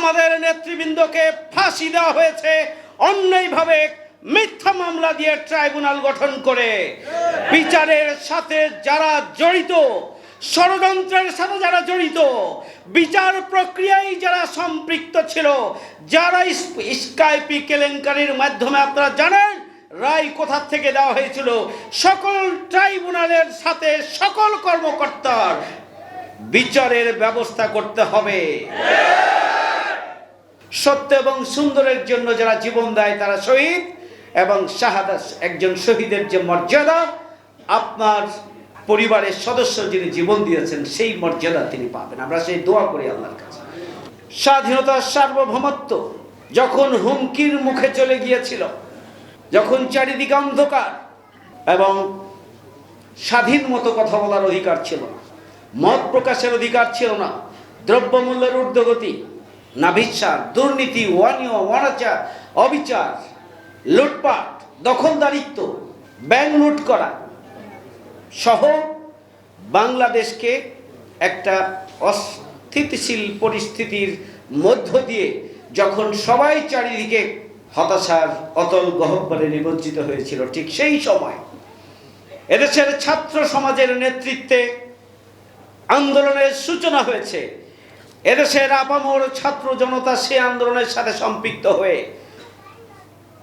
আমাদের নেতৃবৃন্দকে ফাঁসি দেওয়া হয়েছে অন্যায়ভাবে মিথ্যা মামলা দিয়ে ট্রাইব্যুনাল গঠন করে। বিচারের সাথে যারা জড়িত, ষড়যন্ত্রের সাথে যারা জড়িত, বিচার প্রক্রিয়ায় যারা সম্পৃক্ত ছিল, যারা স্কাইপি কেলেঙ্কারির মাধ্যমে আপনারা জানেন, রায় কোথা থেকে দেওয়া হয়েছিল? সকল ট্রাইব্যুনালের সাথে সকল কর্মকর্তার বিচারের ব্যবস্থা করতে হবে। সত্য এবং সুন্দরের জন্য যারা জীবন দেয় তারা শহীদ, এবং শাহাদা একজন শহীদের যে মর্যাদা, আপনার পরিবারের সদস্য যিনি জীবন দিয়েছেন, সেই মর্যাদা তিনি পাবেন। আমরা সেই দোয়া করি আল্লাহর কাছে। স্বাধীনতার সার্বভৌমত্ব যখন হুমকির মুখে চলে গিয়েছিল, যখন চারিদিকে অন্ধকার, এবং স্বাধীন মতো কথা বলার অধিকার ছিল মত প্রকাশের অধিকার ছিল না, দ্রব্যমূল্যের ঊর্ধ্বগতি নাভিচ্ছার দুর্নীতি ওয়ানিয় অনাচার, অবিচার, লুটপাট, দখলদারিত্ব, ব্যাংক লুট করা সহ বাংলাদেশকে একটা অস্থিতিশীল পরিস্থিতির মধ্য দিয়ে যখন সবাই চারিদিকে হতাশার অতল গহ্বরে নিমজ্জিত হয়েছিল, ঠিক সেই সময় এদেশের ছাত্র সমাজের নেতৃত্বে আন্দোলনের সূচনা হয়েছে। এদেশের আপামর ছাত্র জনতা সে আন্দোলনের সাথে সম্পৃক্ত হয়ে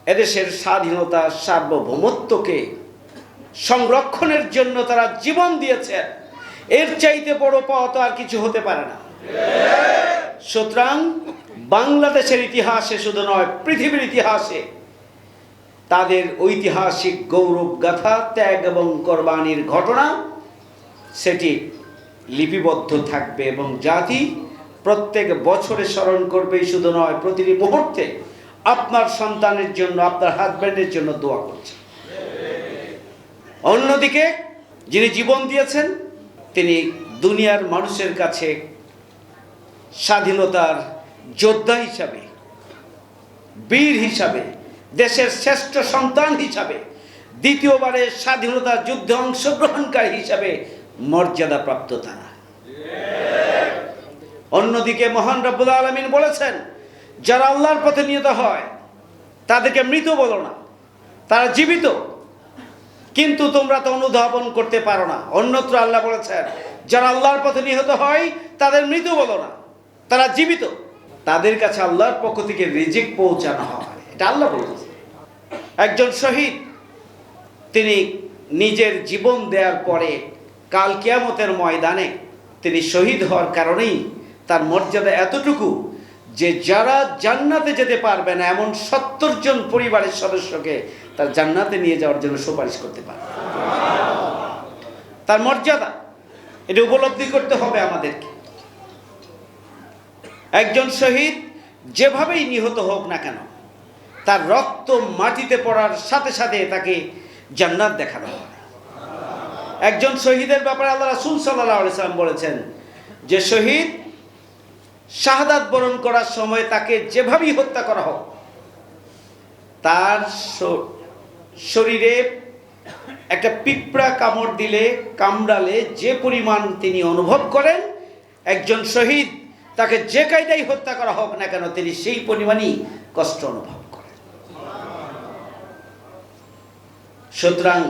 এদেশের স্বাধীনতা, সার্বভৌমত্বকে সংরক্ষণের জন্য তারা জীবন দিয়েছে। এর চাইতে বড় তো আর কিছু হতে পারে না। সুতরাং বাংলাদেশের ইতিহাসে শুধু নয়, পৃথিবীর ইতিহাসে তাদের ঐতিহাসিক গৌরব গাথা ত্যাগ এবং কোরবানির ঘটনা, সেটি লিপিবদ্ধ থাকবে এবং জাতি প্রত্যেক বছরে স্মরণ করবেই শুধু নয়, প্রতিটি মুহূর্তে আপনার সন্তানের জন্য, আপনার হাজব্যান্ডের জন্য দোয়া করছে অন্যদিকে যিনি জীবন দিয়েছেন, তিনি দুনিয়ার মানুষের কাছে স্বাধীনতার যোদ্ধা হিসাবে, বীর হিসাবে, দেশের শ্রেষ্ঠ সন্তান হিসাবে, দ্বিতীয়বারের স্বাধীনতা যুদ্ধে অংশগ্রহণকারী হিসাবে মর্যাদা প্রাপ্ত তারা। অন্যদিকে মহান রব্বুল আলমিন বলেছেন, যারা আল্লাহর পথে নিহত হয়, তাদেরকে মৃত বলো না। তারা জীবিত। কিন্তু তোমরা তো অনুধাবন করতে পারো না। অন্যত্র আল্লাহ বলেছেন, যারা আল্লাহর পথে নিহত হয়, তাদের মৃত বলো না। তারা জীবিত। তাদের কাছে আল্লাহর পক্ষ থেকে রিজিক পৌঁছানো হয়। এটা আল্লাহ বলেছে একজন শহীদ, তিনি নিজের জীবন দেওয়ার পরে কাল কিয়ামতের ময়দানে তিনি শহীদ হওয়ার কারণেই তার মর্যাদা এতটুকু যে যারা জান্নাতে যেতে পারবে না, এমন সত্তর জন পরিবারের সদস্যকে তার জান্নাতে নিয়ে যাওয়ার জন্য সুপারিশ করতে পারবে তার মর্যাদা, এটা উপলব্ধি করতে হবে আমাদেরকে। একজন শহীদ যেভাবেই নিহত হোক না কেন, তার রক্ত মাটিতে পড়ার সাথে সাথে তাকে জান্নাত দেখানো হয়। একজন শহীদের ব্যাপারে আল্লাহ রাসুল সাল্লাহ সাল্লাম বলেছেন যে শহীদ শাহাদাত বরণ করার সময় তাকে যেভাবেই হত্যা করা হোক, তার শরীরে একটা পিঁপড়া কামড় দিলে, কামড়ালে যে পরিমাণ তিনি অনুভব করেন, একজন শহীদ, তাকে যে কায়দায় হত্যা করা হোক না কেন, তিনি সেই পরিমাণই কষ্ট অনুভব করেন। সুতরাং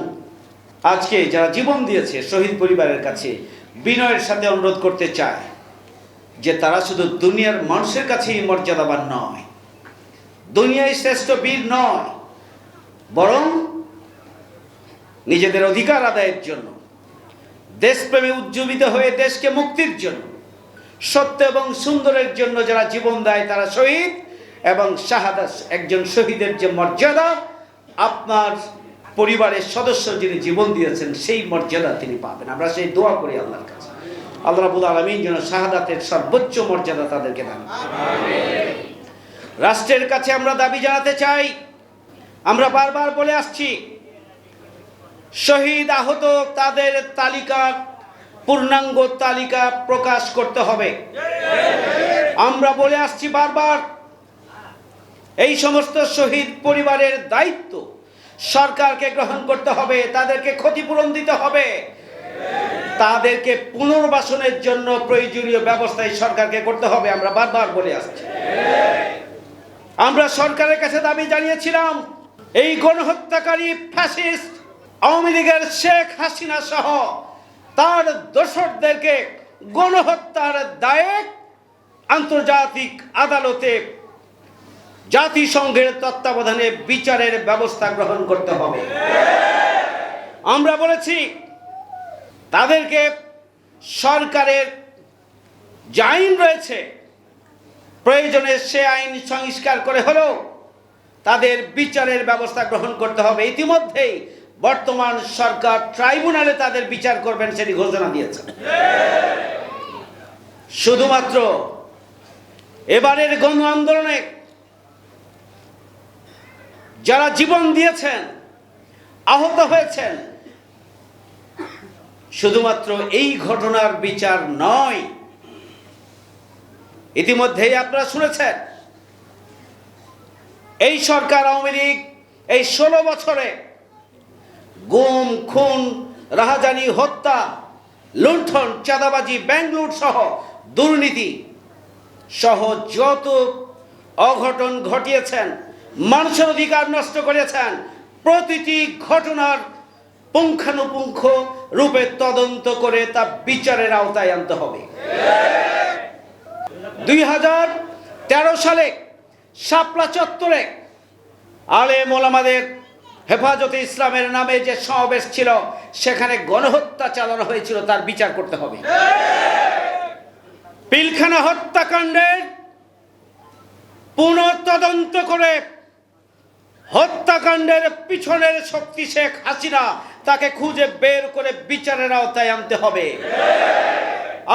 আজকে যারা জীবন দিয়েছে শহীদ পরিবারের কাছে, বিনয়ের সাথে অনুরোধ করতে চায় যে তারা শুধু দুনিয়ার মানুষের কাছেই মর্যাদাবান নয়, দুনিয়ায় শ্রেষ্ঠ বীর নয়, বরং নিজেদের অধিকার আদায়ের জন্য, দেশপ্রেমে উজ্জীবিত হয়ে দেশকে মুক্তির জন্য, সত্য এবং সুন্দরের জন্য যারা জীবন দেয় তারা শহীদ এবং শাহাদা একজন শহীদের যে মর্যাদা, আপনার পরিবারের সদস্য যিনি জীবন দিয়েছেন সেই মর্যাদা তিনি পাবেন। আমরা সেই দোয়া করি আল্লাহর কাছে। আল্লাহ রাবুল আলমিন যেন শাহাদাতের সর্বোচ্চ মর্যাদা তাদেরকে দান রাষ্ট্রের কাছে আমরা দাবি জানাতে চাই আমরা বারবার বলে আসছি শহীদ আহত তাদের তালিকা পূর্ণাঙ্গ তালিকা প্রকাশ করতে হবে। আমরা বলে আসছি বারবার এই সমস্ত শহীদ পরিবারের দায়িত্ব সরকারকে গ্রহণ করতে হবে তাদেরকে ক্ষতিপূরণ দিতে হবে। তাদেরকে পুনর্বাসনের জন্য প্রয়োজনীয় ব্যবস্থা সরকারকে করতে হবে, আমরা বারবার বলে আসছি। আমরা সরকারের কাছে দাবি জানিয়েছিলাম, এই গণহত্যাকারী ফ্যাসিস্ট আওয়ামী লীগের শেখ হাসিনা সহ তার দোসরদেরকে গণহত্যার দায়ে আন্তর্জাতিক আদালতে জাতিসংঘের তত্ত্বাবধানে বিচারের ব্যবস্থা গ্রহণ করতে হবে। আমরা বলেছি তাদেরকে সরকারের যে আইন রয়েছে, প্রয়োজনে সে আইন সংস্কার করে হলেও তাদের বিচারের ব্যবস্থা গ্রহণ করতে হবে। ইতিমধ্যেই বর্তমান সরকার ট্রাইব্যুনালে তাদের বিচার করবেন সেটি ঘোষণা দিয়েছে। শুধুমাত্র এবারের গণ আন্দোলনে যারা জীবন দিয়েছেন, আহত হয়েছেন শুধুমাত্র এই ঘটনার বিচার নয়। ইতিমধ্যেই আপনারা শুনেছেন, এই সরকার আওয়ামী লীগ এই ষোলো বছরে গুম, খুন, রাহাজানি, হত্যা, লুণ্ঠন, চাঁদাবাজি ব্যাংক লুট সহ দুর্নীতি সহ যত অঘটন ঘটিয়েছেন, মানুষের অধিকার নষ্ট করেছেন, প্রতিটি ঘটনার পুঙ্খানুপুঙ্খ রূপে তদন্ত করে তা বিচারের আওতায় আনতে হবে। দুই হাজার তেরো সালে শাপলা চত্বরে আলে মোলামাদের হেফাজতে ইসলামের নামে যে সমাবেশ ছিল, সেখানে গণহত্যা চালানো হয়েছিল, তার বিচার করতে হবে। পিলখানা হত্যাকাণ্ডের পুনঃতদন্ত করে হত্যাকাণ্ডের পিছনের শক্তি শেখ হাসিনা তাকে খুঁজে বের করে বিচারের আওতায় আনতে হবে।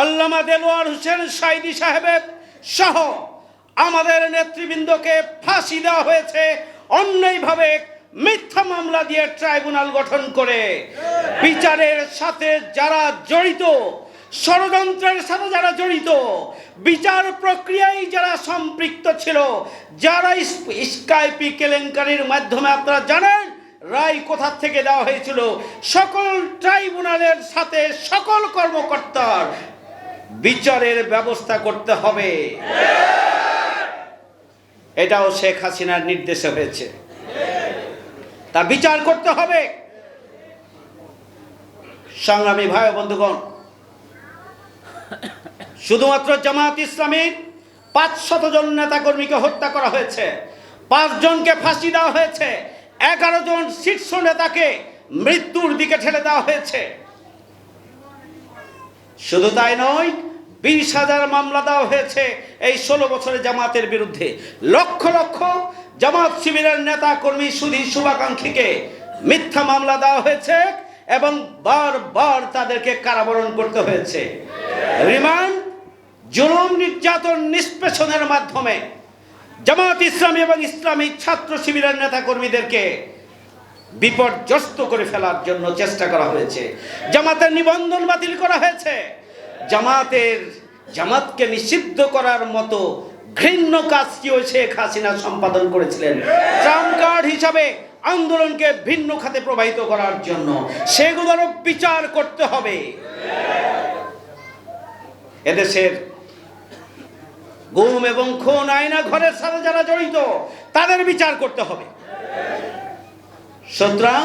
আল্লামা দেলোয়ার হোসেন সাইদি সাহেবের সহ আমাদের নেতৃবৃন্দকে ফাঁসি দেওয়া হয়েছে অন্যায়ভাবে মিথ্যা মামলা দিয়ে ট্রাইব্যুনাল গঠন করে। বিচারের সাথে যারা জড়িত, ষড়যন্ত্রের সাথে যারা জড়িত, বিচার প্রক্রিয়ায় যারা সম্পৃক্ত ছিল, যারা স্কাইপি কেলেঙ্কারির মাধ্যমে, আপনারা জানেন রায় কোথা থেকে দেওয়া হয়েছিল? সকল ট্রাইব্যুনালের সাথে সকল কর্মকর্তার বিচারের ব্যবস্থা করতে হবে। এটাও শেখ হাসিনার নির্দেশে হয়েছে। তা বিচার করতে হবে। সংগ্রামী ভাই বন্ধুগণ, শুধুমাত্র জামাত ইসলামীর পাঁচ শত জন নেতাকর্মীকে হত্যা করা হয়েছে, পাঁচজনকে ফাঁসি দেওয়া হয়েছে এগারো জন শীর্ষ নেতাকে মৃত্যুর দিকে ঠেলে দেওয়া হয়েছে। শুধু তাই নয়, বিশ হাজার মামলা দেওয়া হয়েছে এই ষোলো বছরে জামাতের বিরুদ্ধে। লক্ষ লক্ষ জামাত শিবিরের নেতা কর্মী সুধী শুভাকাঙ্ক্ষীকে মিথ্যা মামলা দেওয়া হয়েছে এবং বারবার তাদেরকে কারাবরণ করতে হয়েছে। রিমান্ড, জুলুম, নির্যাতন, নিষ্পেষণের মাধ্যমে জামাত ইসলামী এবং ইসলামী ছাত্র শিবিরের নেতা কর্মীদেরকে বিপর্যস্ত করে ফেলার জন্য চেষ্টা করা হয়েছে। জামাতের নিবন্ধন বাতিল করা হয়েছে। জামাতের, জামাতকে নিষিদ্ধ করার মতো ঘৃণ্য কাজটিও শেখ হাসিনা সম্পাদন করেছিলেন। ট্রাম্প কার্ড হিসাবে আন্দোলনকে ভিন্ন খাতে প্রবাহিত করার জন্য সেগুলোরও বিচার করতে হবে। এদেশের গুম এবং খুন আয়না ঘরের সাথে যারা জড়িত তাদের বিচার করতে হবে। সুতরাং